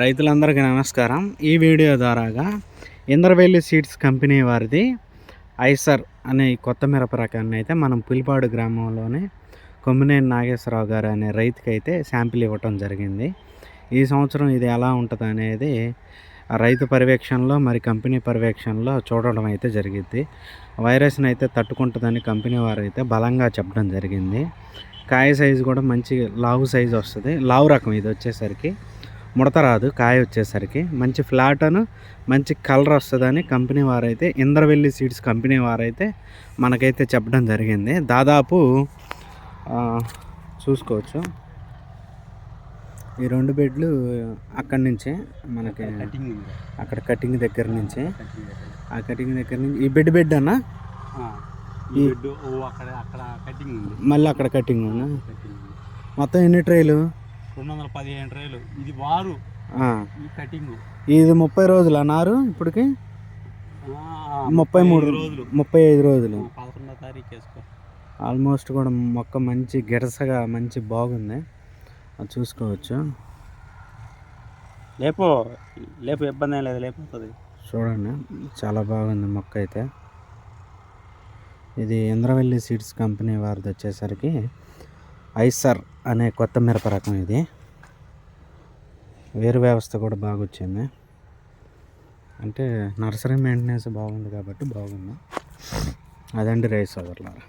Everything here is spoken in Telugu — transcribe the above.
రైతులందరికీ నమస్కారం. ఈ వీడియో ద్వారాగా ఇంద్రవెల్లి సీడ్స్ కంపెనీ వారిది ఐసర్ అనే కొత్త మిరప రకాన్ని అయితే మనం పులిపాడు గ్రామంలోనే కొమ్మినేని నాగేశ్వరరావు గారు అనే రైతుకి అయితే శాంపిల్ ఇవ్వటం జరిగింది. ఈ సంవత్సరం ఇది ఎలా ఉంటుంది అనేది రైతు పర్యవేక్షణలో మరి కంపెనీ పర్యవేక్షణలో చూడడం అయితే జరిగింది వైరస్ని అయితే తట్టుకుంటుందని కంపెనీ వారు అయితే బలంగా చెప్పడం జరిగింది. కాయ సైజు కూడా మంచి లావు సైజు వస్తుంది. లావు రకం ఇది వచ్చేసరికి. ముడత రాదు కాయ వచ్చేసరికి. మంచి ఫ్లాట్ అను మంచి కలర్ వస్తుందని కంపెనీ వారైతే ఇంద్రవెల్లి సీడ్స్ కంపెనీ వారైతే మనకైతే చెప్పడం జరిగింది. దాదాపు చూసుకోవచ్చు. ఈ రెండు బెడ్లు అక్కడి నుంచే మనకి అక్కడ కటింగ్ దగ్గర నుంచే. ఆ కటింగ్ దగ్గర నుంచి. ఈ బెడ్ బెడ్ అన్న? ఆ, ఈ బెడ్ ఓ అక్కడ అక్కడ కటింగ్ ఉంది. మళ్ళీ అక్కడ కటింగ్ ఉన్నా. మొత్తం ఎన్ని ట్రైలు రెండు వందల పదిహేను రేలు. ఇది వారు ఆ, ఈ కటింగ్. ఇది ముప్పై రోజులు అన్నారు ఇప్పటికి? ముప్పై మూడు రోజులు. ముప్పై ఐదు రోజులు. పదకొండో తారీఖు వేసుకో. ఆల్మోస్ట్ కూడా మొక్క మంచి గిడసగా మంచి బాగుంది. అది చూసుకోవచ్చు. లేపు. లేపు ఇబ్బంది ఏం లేదు లేకపోతుంది చూడండి చాలా బాగుంది మొక్క అయితే. ఇది ఇంద్రవెల్లి సీడ్స్ కంపెనీ వారిది వచ్చేసరికి ఐసర్ అనే కొత్త మిరప రకం ఇది. వేరు వ్యవస్థ కూడా బాగా వచ్చింది అంటే నర్సరీ మెయింటెనెన్స్ బాగుంది కాబట్టి బాగుంది. అదండి రైస్ అవర్లారా